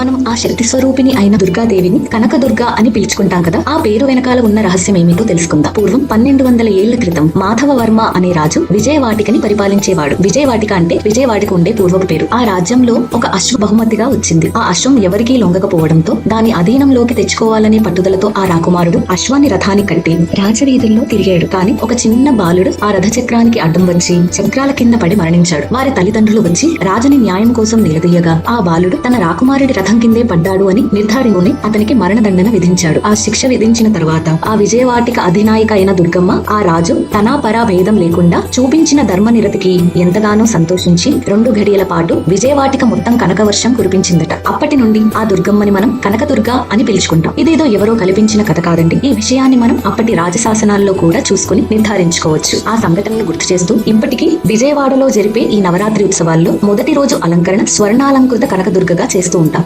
మనం ఆ శక్తి స్వరూపిణి అయిన దుర్గాదేవిని కనకదుర్గ అని పిలుచుకుంటాం కదా ఆ పేరు వెనకాల ఉన్న రహస్యం ఏమిటో తెలుసుకుందాం. పూర్వం పన్నెండు వందల ఏళ్ళ క్రితం మాధవ వర్మ అనే రాజు విజయవాటికని పరిపాలించేవాడు. విజయవాటిక అంటే విజయవాటిక ఉండే పూర్వపు పేరు. ఆ రాజ్యంలో ఒక అశ్వ బహుమతిగా వచ్చింది. ఆ అశ్వం ఎవరికీ లొంగకపోవడంతో దాని అధీనంలోకి తెచ్చుకోవాలనే పట్టుదలతో ఆ రాకుమారుడు అశ్వాన్ని రథాన్ని కట్టి రాజవీధుల్లో తిరిగాడు. కానీ ఒక చిన్న బాలుడు ఆ రథ చక్రానికి అడ్డం వచ్చి చక్రాల కింద పడి మరణించాడు. వారి తల్లిదండ్రులు వచ్చి రాజుని న్యాయం కోసం నిలదీయగా ఆ బాలుడు తన రాకుమారుడి రథం కిందే పడ్డాడు అని నిర్ధారించుకుని అతనికి మరణదండన విధించాడు. ఆ శిక్ష విధించిన తరువాత ఆ విజయవాటిక అధినాయిక అయిన దుర్గమ్మ ఆ రాజు తనా పరా భేదం లేకుండా చూపించిన ధర్మ నిరతికి ఎంతగానో సంతోషించి రెండు ఘడియల పాటు విజయవాటిక మొత్తం కనకవర్షం కురిపించిందట. అప్పటి నుండి ఆ దుర్గమ్మని మనం కనకదుర్గ అని పిలుచుకుంటాం. ఇదేదో ఎవరో కల్పించిన కథ కాదండి. ఈ విషయాన్ని మనం అప్పటి రాజశాసనాల్లో కూడా చూసుకుని నిర్ధారించుకోవచ్చు. ఆ సంఘటనను గుర్తు చేస్తూ ఇప్పటికీ విజయవాడలో జరిపే ఈ నవరాత్రి ఉత్సవాల్లో మొదటి రోజు అలంకరణ స్వర్ణాలంకృత కనకదుర్గగా చేస్తూ ఉంటాం.